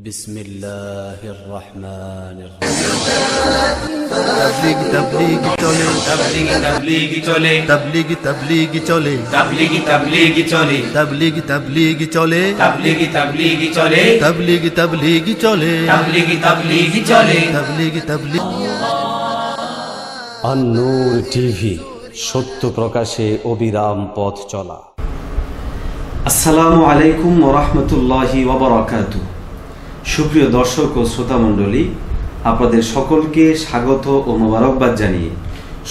بسم الله الرحمن الرحيم তাবলিগ তাবলিগ চলে তাবলিগি তাবলিগি চলে তাবলিগ তাবলিগ চলে তাবলিগি তাবলিগি চলে তাবলিগ তাবলিগ চলে তাবলিগি তাবলিগি চলে তাবলিগ তাবলিগ চলে তাবলিগি তাবলিগি চলে তাবলিগ তাবলিগ আন্নুর টিভি সত্য প্রকাশে অবিরাম পথ চলা আসসালামু আলাইকুম ওরহমতুল্লাহি ওবরাকাতু সুপ্রিয় দর্শক ও শ্রোতা মণ্ডলী, আপনাদের সকলকে স্বাগত ও মোবারকবাদ জানিয়ে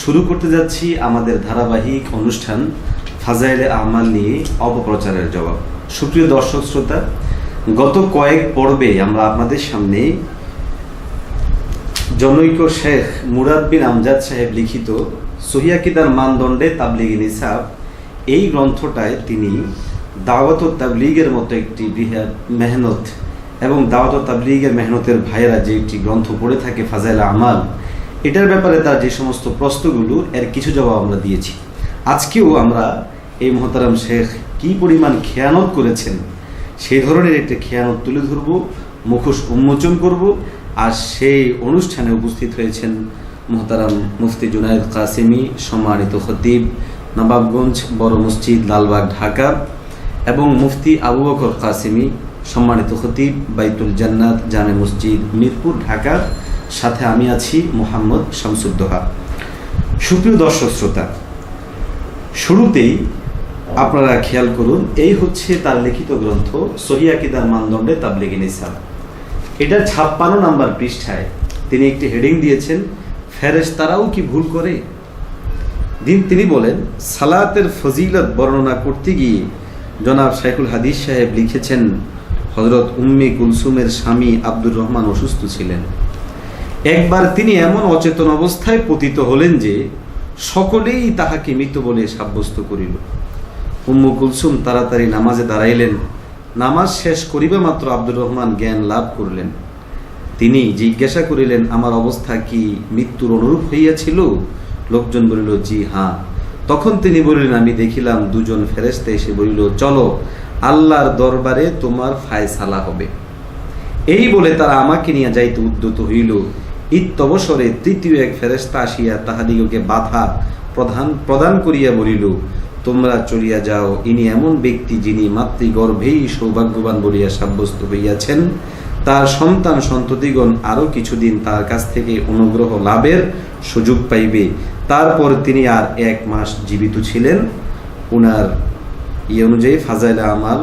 শুরু করতে যাচ্ছি আমাদের ধারাবাহিক অনুষ্ঠান ফাজাইলে আমাল নিয়ে অপপ্রচারের জবাব। সুপ্রিয় দর্শক, শ্রোতা, গত কয়েক পর্বে আমরা আপনাদের সামনে জনৈক শেখ মুরাদ বিন আমজাদ সাহেব লিখিত সহিয়াকিদার মানদণ্ডে তাবলিগি নিসাব এই গ্রন্থটায় তিনি দাওয়াত ও তাবলিগের মতো একটি বৃহৎ মেহনত এবং দাওয়াত তাবলিগের মেহনতের ভাইয়েরা যে একটি গ্রন্থ পড়ে থাকে, ফাজাইল আমাল, এটার ব্যাপারে তার যে সমস্ত প্রশ্নগুলো, এর কিছু জবাব আমরা দিয়েছি। আজকেও আমরা এই মহতারাম শেখ কি পরিমাণ খেয়ানত করেছেন সেই ধরনের একটি খেয়ানত তুলে ধরব, মুখোশ উন্মোচন করব, আর সেই অনুষ্ঠানে উপস্থিত হয়েছেন মোহতারাম মুফতি জুনায়দ কাসিমি, সম্মানিত খতিব, নবাবগঞ্জ বড় মসজিদ, লালবাগ, ঢাকা, এবং মুফতি আবু বকর কাসিমি সম্মানিত খতিব, বাইতুল জান্নাত, জামে মসজিদ, মিরপুর, ঢাকা। সাথে আমি আছি মোহাম্মদ শামসুদ্দোহা। সুপ্রিয় দর্শক শ্রোতা, শুরুতেই আপনারা খেয়াল করুন, এই হচ্ছে তার লিখিত গ্রন্থ সহিয়াকিদার মানদণ্ডে তাবলিগি নিসাব এটার ছাপ্পান্ন নাম্বার পৃষ্ঠায় তিনি একটি হেডিং দিয়েছেন ফেরেস তারাও কি ভুল করে? দিন তিনি বলেন, সালাতের ফজিলত বর্ণনা করতে গিয়ে জনাব শাইখুল হাদিস সাহেব লিখেছেন হজরত উম্মে কুলসুমের স্বামী আব্দুর রহমান অসুস্থ ছিলেন। একবার তিনি এমন অচেতন অবস্থায় পতিত হলেন যে সকলেই তাহাকে মৃত বলে সাব্যস্ত করিল। উম্মু কুলসুম তাড়াতাড়ি নামাজে দাঁড়াইলেন। নামাজ শেষ করিবে মাত্র আব্দুর রহমান জ্ঞান লাভ করলেন। তিনি জিজ্ঞাসা করিলেন, আমার অবস্থা কি মৃত্যুর অনুরূপ হইয়াছিল? লোকজন বলিল, জি হ্যাঁ। তখন তিনি বলিলেন, আমি দেখিলাম দুজন ফেরেস্তে এসে বলিল, চলো, আল্লাহর দরবারে তোমার ফায়সালা হবে। এই বলে তারা আমাকে নিয়ে যাইতে উদ্যত হইল। ইত্যবসরে তৃতীয় এক ফেরেস্তা আসিয়া তাহাদিগকে বাধা প্রধান, প্রদান করিয়া বলিল, তোমরা চলিয়া যাও, ইনি এমন ব্যক্তি যিনি মাতৃগর্ভেই সৌভাগ্যবান বলিয়া সাব্যস্ত হইয়াছেন। তার সন্তান সন্ততিগণ আরও কিছুদিন তার কাছ থেকে অনুগ্রহ লাভের সুযোগ পাইবে। তারপর তিনি আর এক মাস জীবিত ছিলেন। উনার ইয়ে অনুযায়ী ফাজাইলে আমাল,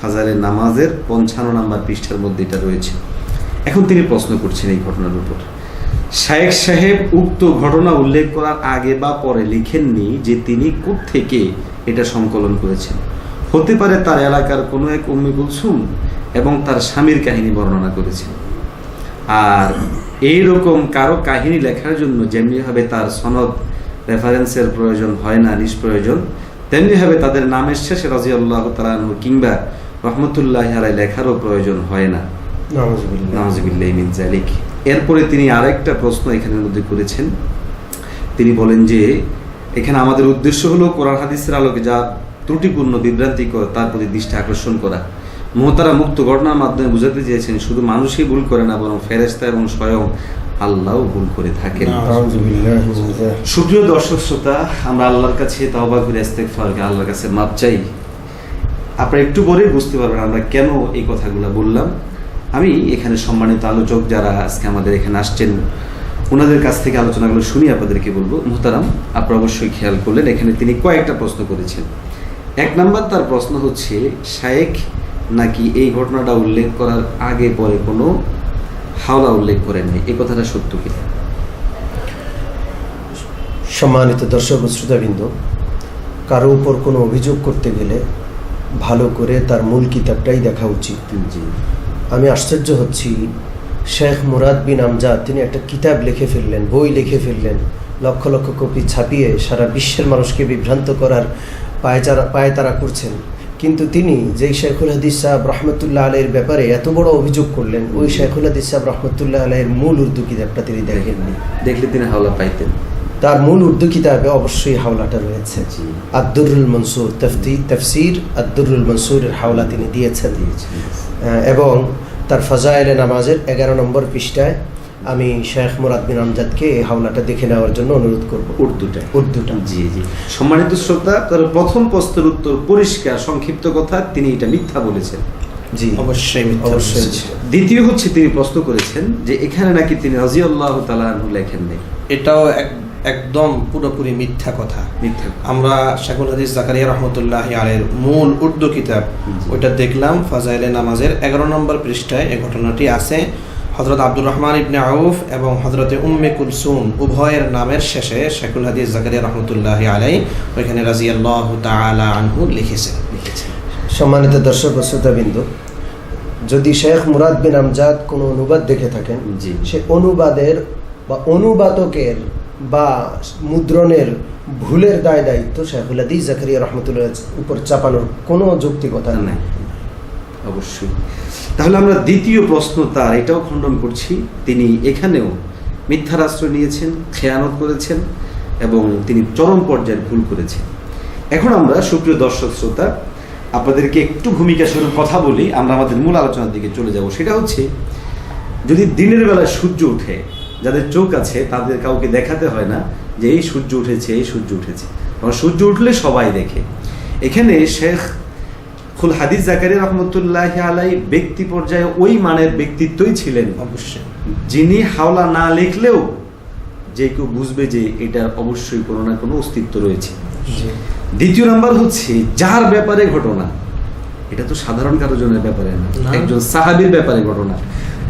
ফাজাইলে নামাজের পঞ্চান্ন নাম্বার পৃষ্ঠার মধ্যে এটা রয়েছে। এখন তিনি প্রশ্ন করছেন এই ঘটনার উপর। শায়েখ সাহেব উক্ত ঘটনা উল্লেখ করার আগে বা পরে লিখেননি যে তিনি থেকে এটা সংকলন করেছেন। হতে পারে তার এলাকার কোনো এক উম্মি কুলসুম এবং তার স্বামীর কাহিনী বর্ণনা করেছেন। আর এই রকম কারও কাহিনী লেখার জন্য যেমনিভাবে তার সনদ রেফারেন্সের প্রয়োজন হয় না নিষ্প্রয়োজন তেমনিভাবে তাদের নামের শেষে রাজি আল্লাহ তালানহু কিংবা রহমতুল্লাহ আলাই লেখারও প্রয়োজন হয় না। মিন জালিক এরপরে তিনি আরেকটা প্রশ্ন এখানের মধ্যে করেছেন। তিনি বলেন যে এখানে আমাদের উদ্দেশ্য হলো কোরআন হাদিসের আলোকে যা ত্রুটিপূর্ণ বিভ্রান্তিকর তার প্রতি দৃষ্টি আকর্ষণ করা। মহতারা মুক্ত ঘটনার মাধ্যমে বুঝাতে চেয়েছেন শুধু মানুষই ভুল করে না বরং ফেরেস্তা এবং স্বয়ং আল্লাহও ভুল করে থাকেন। সুপ্রিয় দর্শক শ্রোতা আমরা আল্লাহর কাছে তহবা করে ইস্তেগফারকে আল্লাহর কাছে মাপ চাই। আপনারা একটু পরেই বুঝতে পারবেন আমরা কেন এই কথাগুলো বললাম। আমি এখানে সম্মানিত আলোচক যারা আজকে আমাদের এখানে আসছেন ওনাদের কাছ থেকে আলোচনাগুলো শুনি আপনাদেরকে বলব। মোহতারাম আপনারা অবশ্যই খেয়াল করলেন এখানে তিনি কয়েকটা প্রশ্ন করেছেন। এক নাম্বার তার প্রশ্ন হচ্ছে শায়েখ নাকি এই ঘটনাটা উল্লেখ করার আগে পরে কোনো হাওলা উল্লেখ করেননি এই কথাটা সত্য কি? সম্মানিত দর্শক ও শ্রোতাবৃন্দ কারও উপর কোনো অভিযোগ করতে গেলে ভালো করে তার মূল কিতাবটাই দেখা উচিত। আমি আশ্চর্য হচ্ছি শেখ মুরাদ বিন আমজাদ তিনি একটা কিতাব লিখে ফেললেন বই লিখে ফেললেন লক্ষ লক্ষ কপি ছাপিয়ে সারা বিশ্বের মানুষকে বিভ্রান্ত করার পায়চারা পায়তারা করছেন। কিন্তু তিনি যেই শেখুল হাদিস সাহেব রহমতুল্লাহ আলের ব্যাপারে এত বড় অভিযোগ করলেন ওই শেখুল হাদিস সাহেব রহমতুল্লাহ আলের মূল উর্দু কিতাবটা তিনি দেখেননি। দেখলে তিনি হাওলা পাইতেন। তার মূল উর্দু কিতাবে অবশ্যই হাওলাটা রয়েছে। আব্দুরুল মনসুর তফতি তফসির আব্দুরুল মনসুরের হাওলা তিনি দিয়েছেন। এবং তার ফাজাইলে নামাজের এগারো নম্বর পৃষ্ঠায় আমি শেখ মুরাদ বিন আমজাদকে এই হাওলাটা দেখে নেওয়ার জন্য অনুরোধ করব। উর্দুটা। উর্দুটা। জি জি। সম্মানিত শ্রোতা তার প্রথম প্রশ্নের উত্তর পরিষ্কার সংক্ষিপ্ত কথা তিনি এটা মিথ্যা বলেছেন। জি। অবশ্যই অবশ্যই। দ্বিতীয় হচ্ছে তিনি প্রশ্ন করেছেন যে এখানে নাকি তিনি রাজিয়াল্লাহু তাআলা আনহু লেখেন নেই। এটাও এক- একদম পুরোপুরি মিথ্যা কথা। মিথ্যা। আমরা শাকুল হাদিস জাকারিয়া রহমতুল্লাহ আলের মূল উর্দু কিতাব ওইটা দেখলাম ফাজাইলে নামাজের এগারো নম্বর পৃষ্ঠায় এই ঘটনাটি আছে। হজরত আব্দুর রহমান ইবনে আউফ এবং হজরতে উম্মে কুলসুম উভয়ের নামের শেষে শাকুল হাদিস জাকারিয়া রহমতুল্লাহ আলাই ওইখানে রাজিয়াল্লাহ তাআলা আনহু লিখেছেন। লিখেছেন। সম্মানিত দর্শক শ্রোতাবিন্দু যদি শেখ মুরাদ বিন আমজাদ কোনো অনুবাদ দেখে থাকেন জি। সে অনুবাদের বা অনুবাদকের বা মুদ্রণের ভুলের দায় দায়িত্ব শেখুল হাদিস জাকারিয়া রহমতুল্লাহ উপর চাপানোর কোনো যৌক্তিকতা নেই। অবশ্যই। তাহলে আমরা দ্বিতীয় প্রশ্ন তার, এটাও খণ্ডন করছি। তিনি এখানেও মিথ্যার আশ্রয় নিয়েছেন, খেয়ানত করেছেন এবং তিনি চরম পর্যায়ের ভুল করেছেন। এখন আমরা সুপ্রিয় দর্শক শ্রোতা, আপনাদেরকে একটু ভূমিকা স্বরূপ কথা বলি, আমরা আমাদের মূল আলোচনার দিকে চলে যাব। সেটা হচ্ছে, যদি দিনের বেলায় সূর্য উঠে যাদের চোখ আছে, তাদের কাউকে দেখাতে হয় না যে এই সূর্য উঠেছে, এই সূর্য উঠেছে। কারণ সূর্য উঠলে সবাই দেখে। এখানে শেখ খুল হাদিস জাকারি রহমতুল্লাহ আলাই ব্যক্তি পর্যায়ে ওই মানের ব্যক্তিত্বই ছিলেন। অবশ্যই। যিনি হাওলা না লিখলেও যে কেউ বুঝবে যে এটার অবশ্যই কোনো না কোনো অস্তিত্ব রয়েছে। দ্বিতীয় নাম্বার হচ্ছে যার ব্যাপারে ঘটনা। এটা তো সাধারণ কারও জনের ব্যাপারে না। একজন সাহাবীর ব্যাপারে ঘটনা।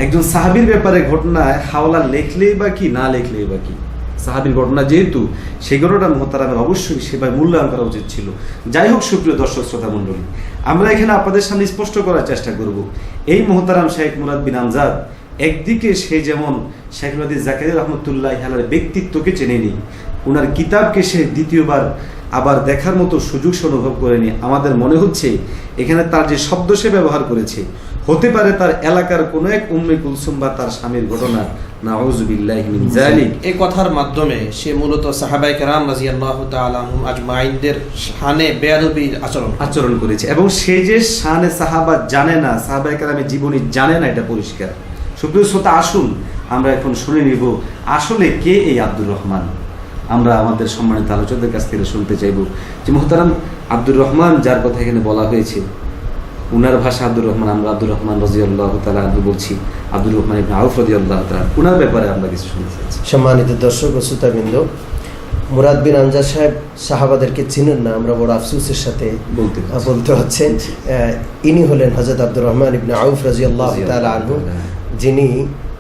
একজন সাহাবীর ব্যাপারে ঘটনায় হাওলা লেখলেই বা কি না লেখলেই বা কি? সাহাবীর ঘটনা যেহেতু, সেই ঘটনা মোহতারামের অবশ্যই সেভাবে মূল্যায়ন করা উচিত ছিল। যাই হোক, সুপ্রিয় দর্শক, শ্রোতা মণ্ডলী, আমরা এখানে আপনাদের সামনে স্পষ্ট করার চেষ্টা করব। এই মোহতারাম শেখ মুরাদ বিন আমজাদ একদিকে সে যেমন শেখ মুরাদি জাকারি রহমতুল্লাহ আলার ব্যক্তিত্বকে চেনেনি ওনার কিতাবকে সে দ্বিতীয়বার আবার দেখার মতো সুযোগ সে অনুভব করেনি। আমাদের মনে হচ্ছে এখানে তার যে শব্দ সে ব্যবহার করেছে, হতে পারে তার এলাকার কোনো এক উম্মে কুলসুম বা তার স্বামীর ঘটনা এই কথার মাধ্যমে সে মূলত সাহাবাই কেরাম রাজিয়াল্লাহ তালাম আজমাইনদের শানে বেয়াদবি আচরণ আচরণ করেছে এবং সে যে শানে সাহাবা জানে না সাহাবাই কালামের জীবনী জানে না এটা পরিষ্কার। সুপ্রিয় শ্রোতা আসুন আমরা এখন শুনে নিব আসলে কে এই আব্দুর রহমান? আমরা আমাদের সম্মানিত আলোচকদের কাছ থেকে শুনতে চাইব যে মোহতারাম আব্দুর রহমান যার কথা এখানে বলা হয়েছে উনার ভাষা আব্দুর রহমান আমরা আব্দুর রহমান রাজি আল্লাহ তালা বলছি। আব্দুর রহমান ইবনে আউফ রাজি আল্লাহ তালা উনার ব্যাপারে আমরা কিছু শুনতে চাচ্ছি সম্মানিত দর্শক ও শ্রোতাবৃন্দ মুরাদ বিন আমজাদ সাহেব সাহাবাদেরকে চিনেন না আমরা বড় আফসোসের সাথে বলতে বলতে হচ্ছে। ইনি হলেন হজরত আব্দুর রহমান ইবনে আউফ রাজি আল্লাহ আনহু যিনি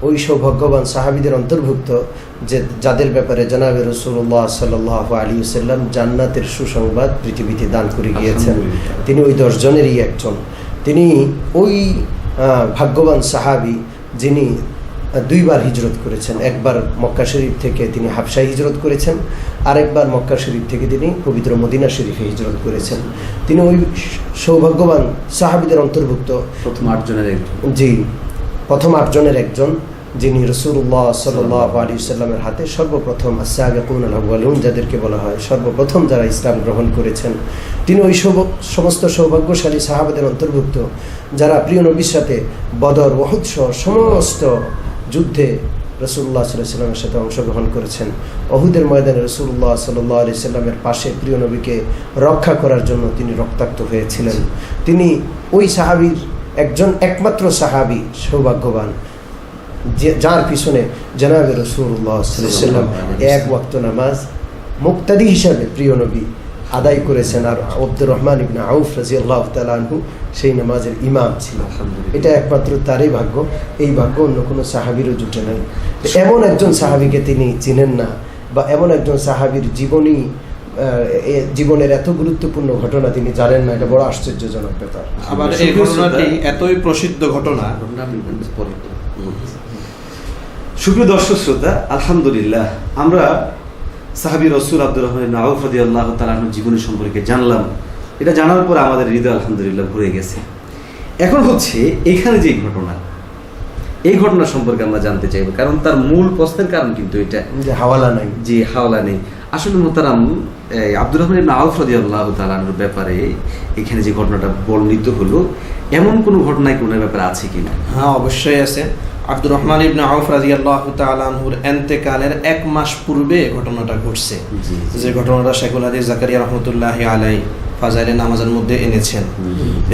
ওই সৌভাগ্যবান সাহাবিদের অন্তর্ভুক্ত যে যাদের ব্যাপারে জনাবে রসুল্লাহ সাল্লাহ আলী সাল্লাম জান্নাতের সুসংবাদ পৃথিবীতে দান করে গিয়েছেন। তিনি ওই দশজনেরই একজন। তিনি ওই ভাগ্যবান সাহাবি যিনি দুইবার হিজরত করেছেন। একবার মক্কা শরীফ থেকে তিনি হাফসায় হিজরত করেছেন আরেকবার মক্কা শরীফ থেকে তিনি পবিত্র মদিনা শরীফে হিজরত করেছেন। তিনি ওই সৌভাগ্যবান সাহাবিদের অন্তর্ভুক্ত। প্রথম আটজনের একজন। জি প্রথম আটজনের একজন। যিনি রসুল্লাহ সাল্লাহ আলী সাল্লামের হাতে সর্বপ্রথম আসাগুন যাদেরকে বলা হয় সর্বপ্রথম যারা ইসলাম গ্রহণ করেছেন, তিনি ওই সমস্ত সৌভাগ্যশালী সাহাবাদের অন্তর্ভুক্ত, যারা প্রিয় নবীর সাথে বদর সহ সমস্ত যুদ্ধে রসুল্লাহ সাল্লাহ সাল্লামের সাথে অংশগ্রহণ করেছেন। অহুদের ময়দানে রসুল্লাহ সাল্লাহ আলি সাল্লামের পাশে প্রিয় নবীকে রক্ষা করার জন্য তিনি রক্তাক্ত হয়েছিলেন। তিনি ওই সাহাবীর একজন একমাত্র সাহাবী, সৌভাগ্যবান। যে যার পিছনে জনাবে রসুল্লাহ সাল্লাম এক ওয়াক্ত নামাজ মুক্তাদি হিসাবে প্রিয় নবী আদায় করেছেন। আর আব্দুর রহমান ইবনে আউফ রাজি আল্লাহ তালু সেই নামাজের ইমাম ছিল। এটা একমাত্র তারই ভাগ্য। এই ভাগ্য অন্য কোনো সাহাবিরও জুটে নাই। এমন একজন সাহাবিকে তিনি চিনেন না বা এমন একজন সাহাবির জীবনী এ- জীবনের এত গুরুত্বপূর্ণ ঘটনা তিনি জানেন না। এটা বড় আশ্চর্যজনক ব্যাপার। আবার এই ঘটনাটি এতই প্রসিদ্ধ ঘটনা। সুপ্রিয় দর্শক শ্রোতা আলহামদুলিল্লাহ আমরা সাহাবি রসুল আব্দুর রহমান আউফাদি আল্লাহ তালাহর জীবনী সম্পর্কে জানলাম। এটা জানার পর আমাদের হৃদয় আলহামদুলিল্লাহ ভরে গেছে। এখন হচ্ছে এখানে যে ঘটনা এই ঘটনা সম্পর্কে আমরা জানতে চাইব কারণ তার মূল প্রশ্নের কারণ কিন্তু এটা। যে হাওয়ালা নেই। যে হাওলা নেই। আসলে মোতারাম আব্দুর রহমান ইবনে আউফ রাদিয়াল্লাহু তাআলার ব্যাপারে এখানে যে ঘটনাটা বর্ণিত হলো এমন কোনো ঘটনায় কোনো ব্যাপারে আছে কিনা? হ্যাঁ অবশ্যই আছে। আব্দুর রহমান ইবনে আউফ রাজি আল্লাহ এন্তেকালের এক মাস পূর্বে ঘটনাটা ঘটছে। যে ঘটনাটা শেখুল হাদিস জাকারিয়া রহমতুল্লাহ আলাই ফাজাইলে নামাজের মধ্যে এনেছেন।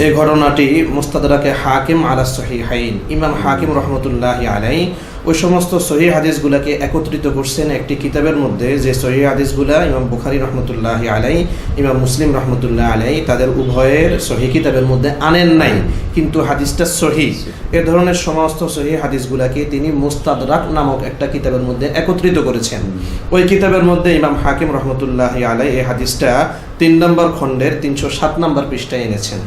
এই ঘটনাটি মুস্তাদাকে হাকিম আলাস হাইন ইমাম হাকিম রহমতুল্লাহ আলাই ওই সমস্ত সহি হাদিসগুলাকে একত্রিত করছেন একটি কিতাবের মধ্যে যে সহি হাদিসগুলা ইমাম বুখারি রহমতুল্লাহ আলাই ইমাম মুসলিম রহমতুল্লাহ আলাই তাদের উভয়ের সহি কিতাবের মধ্যে আনেন নাই। কিন্তু হাদিসটা সহি। এ ধরনের সমস্ত সহি হাদিসগুলাকে তিনি মুস্তাদরাক নামক একটা কিতাবের মধ্যে একত্রিত করেছেন। ওই কিতাবের মধ্যে ইমাম হাকিম রহমতুল্লাহ আলাই এই হাদিসটা তিন নম্বর খণ্ডের তিনশো সাত নম্বর পৃষ্ঠায় এনেছেন।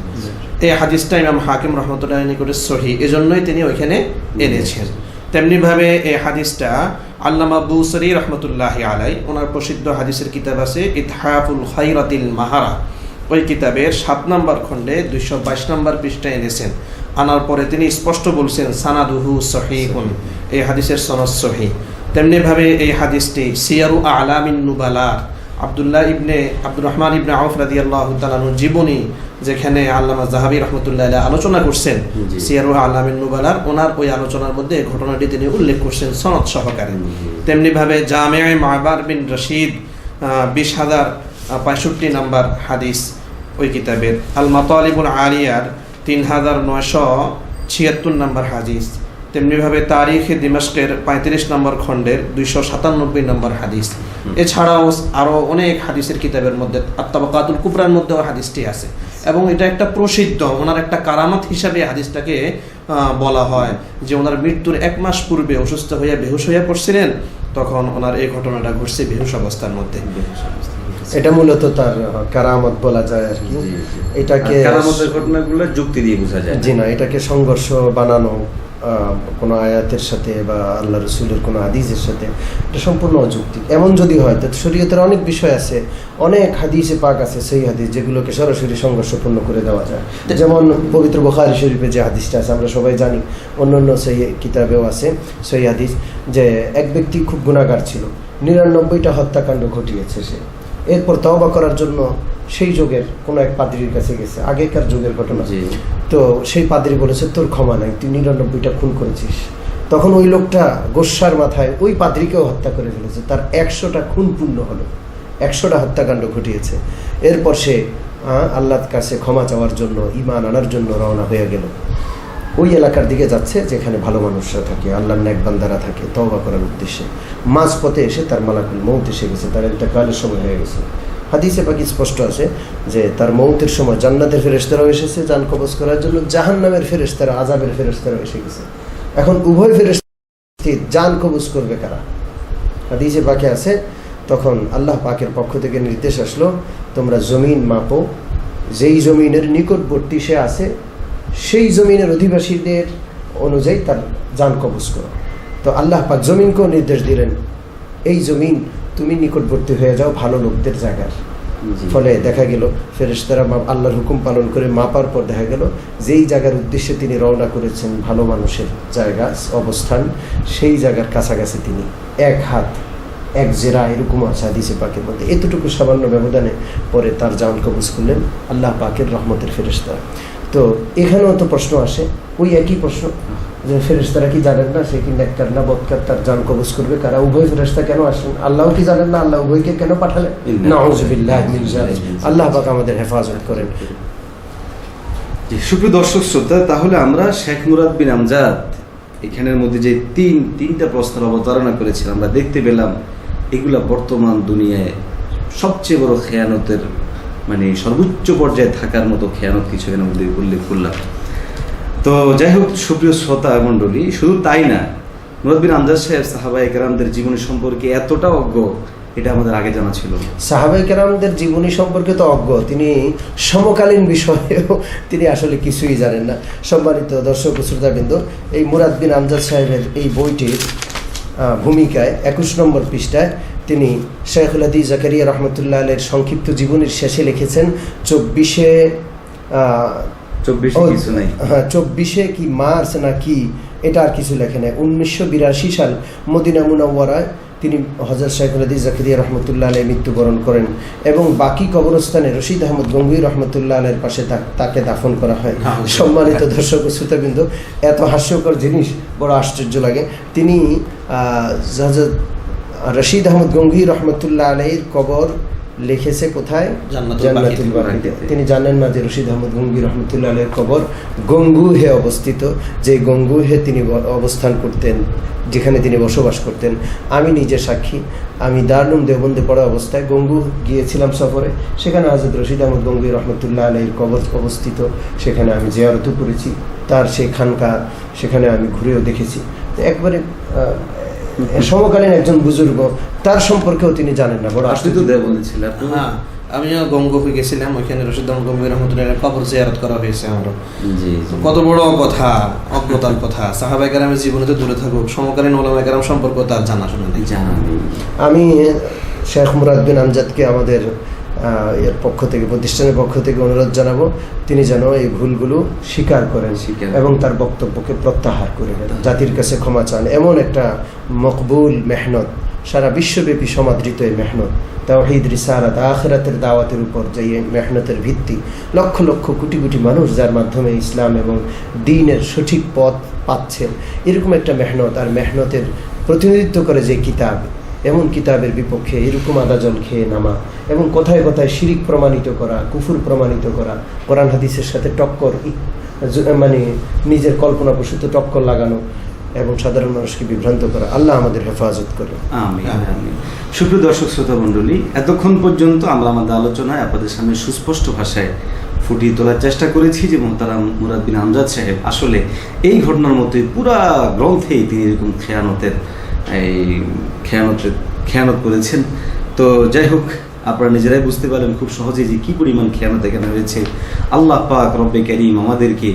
এই হাদিসটা ইমাম হাকিম রহমতুল্লাহ নিকটে সহি। এজন্যই তিনি ওইখানে এনেছেন। তেমনিভাবে এই হাদিসটা আল্লামা বুসরি রহমতুল্লাহ আলাই ওনার প্রসিদ্ধ হাদিসের কিতাব আছে ইতহাফুল খাইরাতিল মাহারা। ওই কিতাবের সাত নম্বর খণ্ডে দুইশো বাইশ নম্বর পৃষ্ঠায় এনেছেন। আনার পরে তিনি স্পষ্ট বলছেন, সানাদুহু সহিহুন, এই হাদিসের সনদ সহি তেমনিভাবে এই হাদিসটি সিয়ারু আলামিন নুবালা আবদুল্লাহ ইবনে আব্দুর রহমান ইবনে আউফ রাদি আল্লাহ তালানুর জীবনী যেখানে আল্লামা জাহাবি রহমতুল্লাহ আলোচনা করছেন। সিয়ারু আলামিন নুবালার ওনার ওই আলোচনার মধ্যে ঘটনাটি তিনি উল্লেখ করছেন সনদ সহকারে। তেমনিভাবে জামিয়া মাহবার বিন রশিদ বিশ হাজার পঁয়ষট্টি নাম্বার হাদিস ওই কিতাবের আল মাতালিবুল আলিয়ার তিন হাজার নয়শো ছিয়াত্তর নাম্বার হাদিস। তেমনিভাবে তারিখে দিমাস্কের পঁয়ত্রিশ নম্বর খণ্ডের দুইশো সাতানব্বই নম্বর হাদিস। এছাড়াও আরও অনেক হাদিসের কিতাবের মধ্যে আত্মাবাকাতুল কুবরার মধ্যেও হাদিসটি আছে। এবং এটা একটা প্রসিদ্ধ ওনার একটা কারামত হিসাবে হাদিসটাকে বলা হয়। যে ওনার মৃত্যুর এক মাস পূর্বে অসুস্থ হইয়া বেহুশ হইয়া পড়ছিলেন তখন ওনার এই ঘটনাটা ঘটছে বেহুশ অবস্থার মধ্যে। এটা মূলত তার কারামত বলা যায় আর কি। এটাকে কারামতের ঘটনাগুলো যুক্তি দিয়ে বোঝা যায়। জি না এটাকে সংঘর্ষ বানানো কোনো আয়াতের সাথে বা আল্লাহ রসুলের কোনো হাদিসের সাথে, এটা সম্পূর্ণ অযুক্তি এমন যদি হয় তো শরীয়তের অনেক বিষয় আছে, অনেক হাদিসে পাক আছে, সেই হাদিস যেগুলোকে সরাসরি সংঘর্ষপূর্ণ করে দেওয়া যায়। যেমন পবিত্র বখারি শরীফে যে হাদিসটা আছে, আমরা সবাই জানি অন্য অন্য সেই কিতাবেও আছে সেই হাদিস যে এক ব্যক্তি খুব গুণাগার ছিল। নিরানব্বইটা হত্যাকাণ্ড ঘটিয়েছে সে। এরপর তওবা করার জন্য সেই যুগের কোনো এক পাদ্রির কাছে গেছে আগেকার যুগের ঘটনা। তো সেই পাদ্রি বলেছে তোর ক্ষমা নাই তুই নিরানব্বইটা খুন করেছিস। তখন ওই লোকটা গোস্বার মাথায় ওই পাদ্রিকেও হত্যা করে ফেলেছে। তার একশোটা খুন পূর্ণ হলো একশোটা হত্যাকাণ্ড ঘটিয়েছে। এরপর সে আল্লাহর কাছে ক্ষমা চাওয়ার জন্য ইমান আনার জন্য রওনা হয়ে গেল। ওই এলাকার দিকে যাচ্ছে যেখানে ভালো মানুষরা থাকে, আল্লাহর ন্যাক বান্দারা থাকে, তওবা করার উদ্দেশ্যে। মাঝ পথে এসে তার মালাকুল মৌত এসে গেছে, তার একটা কালের সময় হয়ে গেছে। হাদিসে বাকি স্পষ্ট আছে যে তার মৌতের সময় জান্নাতের ফেরেস্তারাও এসেছে জান কবজ করার জন্য জাহান্নামের ফেরেস্তারা আজাবের ফেরেস্তারাও এসে গেছে। এখন উভয় ফেরেস্তা জান কবজ করবে কারা? হাদিসে বাকি আছে, তখন আল্লাহ পাকের পক্ষ থেকে নির্দেশ আসলো, তোমরা জমিন মাপো, যেই জমিনের নিকটবর্তী সে আছে সেই জমিনের অধিবাসীদের অনুযায়ী তার যান কবজ করো। তো আল্লাহ পাক জমিনকেও নির্দেশ দিলেন এই জমিন তুমি নিকটবর্তী হয়ে যাও ভালো লোকদের জায়গার। ফলে দেখা গেল ফেরেশতারা আল্লাহর হুকুম পালন করে মাপার পর দেখা গেল যেই জায়গার উদ্দেশ্যে তিনি রওনা করেছেন ভালো মানুষের জায়গা অবস্থান সেই জায়গার কাছাকাছি তিনি এক হাত এক জেরা এরকম আছে হাদিসে পাকের মধ্যে। এতটুকু সামান্য ব্যবধানে পরে তার জান কবজ করলেন আল্লাহ পাকের রহমতের ফেরেশতা তো এখানেও তো প্রশ্ন আসে ওই একই প্রশ্ন যে ফেরেশতারা কি জানেন না? সে কি নেককার না বৎকার তার জান কবজ করবে কারা? উভয় ফেরেশতা কেন আসেন? আল্লাহ কি জানেন না? আল্লাহ উভয়কে কেন পাঠালেন? নাউজুবিল্লাহ আল্লাহ পাক আমাদের হেফাজত করেন। সুপ্রিয় দর্শক শ্রোতা তাহলে আমরা শেখ মুরাদ বিন আমজাদ এখানের মধ্যে যে তিন তিনটা প্রশ্নের অবতারণা করেছিলাম আমরা দেখতে পেলাম এগুলা বর্তমান দুনিয়ায় সবচেয়ে বড় খেয়ানতের মানে সর্বোচ্চ পর্যায়ে থাকার মতো খেয়ানত কিছু এখানে উল্লেখ করলাম। তো যাই হোক, সুপ্রিয় শ্রোতা মণ্ডলী, শুধু তাই না মুরাদ বিন আমজাদ সাহেব সাহাবা একরামদের জীবনী সম্পর্কে এতটা অজ্ঞ, এটা আমাদের আগে জানা ছিল। সাহাবাই কেরামদের জীবনী সম্পর্কে তো অজ্ঞ, তিনি সমকালীন বিষয়েও তিনি আসলে কিছুই জানেন না। সম্মানিত দর্শক শ্রোতাবৃন্দ, এই মুরাদ বিন আমজাদ সাহেবের এই বইটির ভূমিকায় একুশ নম্বর পৃষ্ঠায় তিনি শেখুল আদি জাকারিয়া রহমতুল্লাহ আলের সংক্ষিপ্ত জীবনীর শেষে লিখেছেন চব্বিশে চব্বিশে হ্যাঁ চব্বিশে কি মার্চ না কি এটা আর কিছু লেখে নাই। উনিশশো বিরাশি সাল মদিনা মুনাওয়ারায় তিনি হজরত শাইখুল হাদিস জাকিরিয়া রহমতুল্লাহ আলহ মৃত্যুবরণ করেন এবং বাকি কবরস্থানে রশিদ আহমদ গঙ্গুই রহমতুল্লাহ আলের পাশে তাকে দাফন করা হয়। সম্মানিত দর্শক শ্রোতাবৃন্দ এত হাস্যকর জিনিস বড় আশ্চর্য লাগে। তিনি হজরত রশিদ আহমদ গঙ্গুই রহমতুল্লাহ আলহীর কবর লিখেছে কোথায়? জান্নাতুল বাকিতে। তিনি জানেন না যে রশিদ আহমদ গঙ্গি রহমতুল্লাহ আলের কবর গঙ্গুহে অবস্থিত যে গঙ্গুহে তিনি অবস্থান করতেন যেখানে তিনি বসবাস করতেন। আমি নিজে সাক্ষী। আমি দারুম দেওবন্দে পড়া অবস্থায় গঙ্গু গিয়েছিলাম সফরে। সেখানে হাজরত রশিদ আহমদ গঙ্গুই রহমতুল্লাহ আলহীর কবর অবস্থিত। সেখানে আমি জিয়ারতও করেছি। তার সেই খানকা সেখানে আমি ঘুরেও দেখেছি। তো একবারে সমকালীন একজন বুজুর্গ তার সম্পর্কেও তিনি জানেন না বড় আপনি তো বলেছিলেন হ্যাঁ আমিও গঙ্গোপে গেছিলাম ওইখানে রশিদ গম্ভীর রহমতুল্লাহ কবর জিয়ারত করা হয়েছে আমারও। কত বড় কথা অজ্ঞতার কথা। সাহাবাই কারামের জীবনে তো দূরে থাকুক সমকালীন ওলামাই কারাম সম্পর্ক তার জানাশোনা নেই। জানা নেই। আমি শেখ মুরাদ বিন আমজাদকে আমাদের এর পক্ষ থেকে প্রতিষ্ঠানের পক্ষ থেকে অনুরোধ জানাব তিনি যেন এই ভুলগুলো স্বীকার করেন এবং তার বক্তব্যকে প্রত্যাহার করে নেন। জাতির কাছে ক্ষমা চান। এমন একটা মকবুল মেহনত সারা বিশ্বব্যাপী সমাদৃত এই মেহনত তাও তাওহিদ রিসারাত আখরাতের দাওয়াতের উপর যে মেহনতের ভিত্তি লক্ষ লক্ষ কোটি কোটি মানুষ যার মাধ্যমে ইসলাম এবং দিনের সঠিক পথ পাচ্ছেন এরকম একটা মেহনত আর মেহনতের প্রতিনিধিত্ব করে যে কিতাব এমন কিতাবের বিপক্ষে এরকম আদা জল খেয়ে নামা এবং কোথায় কোথায় শিরিক প্রমাণিত করা, কুফুর প্রমাণিত করা, কোরআন হাদিসের সাথে টক্কর মানে নিজের কল্পনা প্রসূত টক্কর লাগানো এবং সাধারণ মানুষকে বিভ্রান্ত করা। আল্লাহ আমাদের হেফাজত করে সুপ্রিয় দর্শক, শ্রোতা মণ্ডলী, এতক্ষণ পর্যন্ত আমরা আমাদের আলোচনায় আপনাদের সামনে সুস্পষ্ট ভাষায় ফুটিয়ে তোলার চেষ্টা করেছি যে মোহতারাম মুরাদ বিন আমজাদ সাহেব আসলে এই ঘটনার মতোই পুরা গ্রন্থেই তিনি এরকম খেয়ানতের, এই, খেয়ানতের, খেয়ানত করেছেন। তো যাই হোক আপনারা নিজেরাই বুঝতে পারেন খুব সহজেই যে কী পরিমাণ খেয়ানত এখানে হয়েছে। আল্লাহ পাক রব্বে করিম আমাদেরকে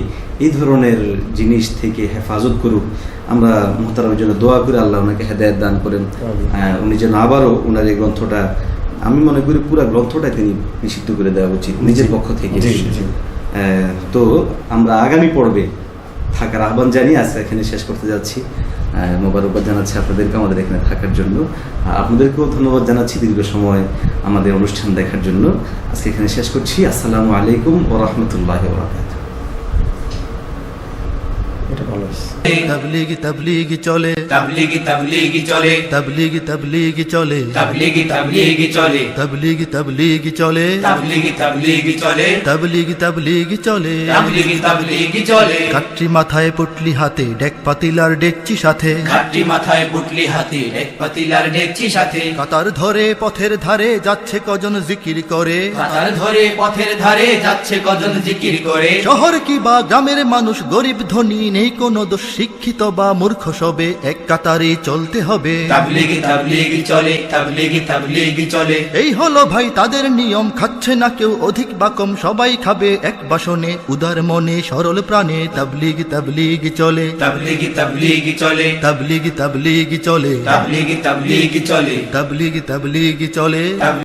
এই ধরনের জিনিস থেকে হেফাজত করুক। আমরা মোহতারামের জন্য দোয়া করে আল্লাহ ওনাকে হেদায়ত দান করেন। উনি যেন আবারও ওনার এই গ্রন্থটা আমি মনে করি পুরো গ্রন্থটা তিনি নিষিদ্ধ করে দেওয়া উচিত নিজের পক্ষ থেকে। তো আমরা আগামী পর্বে থাকার আহ্বান জানিয়ে আজকে এখানে শেষ করতে যাচ্ছি। মোবারকবাদ জানাচ্ছি আপনাদেরকে, আমাদের এখানে থাকার জন্য। আপনাদেরকেও ধন্যবাদ জানাচ্ছি দীর্ঘ সময় আমাদের অনুষ্ঠান দেখার জন্য। আজকে এখানে শেষ করছি। আসসালামু আলাইকুম ও রহমতুল্লাহ এটা ভালো হয়েছে। তবলিগি তবলিগি চলে। তাবলিগি তাবলিগি চলে। তবলিগি তবলিগি চলে। তাবলিগি তাবলিগি চলে। তবলিগি তবলিগি চলে। তাবলিগি তাবলিগি চলে। তবলিগি তবলিগি চলে। তাবলিগি তাবলিগি চলে। কাটরি মাথায় পুটলি হাতে ডেক পাতিলার ডেকচি সাথে। ঘাটটি মাথায় পুটলি হাতি এক পাতিলার ডেকছি সাথে। কাতার ধরে পথের ধারে যাচ্ছে কজন জিকির করে। কাতার ধরে পথের ধারে যাচ্ছে কজন জিকির করে। শহর কি বা গ্রামের মানুষ গরিব ধনী নেই কোনো শিক্ষিত বা মূর্খ সবে এক কাতারে চলতে হবে। তাবলিগি তাবলিগি চলে তাবলিগি তাবলিগি চলে। এই হলো ভাই তাদের নিয়ম খাচ্ছে না কেউ অধিক বা কম সবাই খাবে এক বাসনে উদার মনে সরল প্রাণে তাবলিগ তাবলিগ চলে। তাবলিগি তাবলিগি চলে। তাবলিগ তাবলিগ চলে। তাবলিগি তাবলিগি চলে। তাবলিগ তাবলিগ চলে।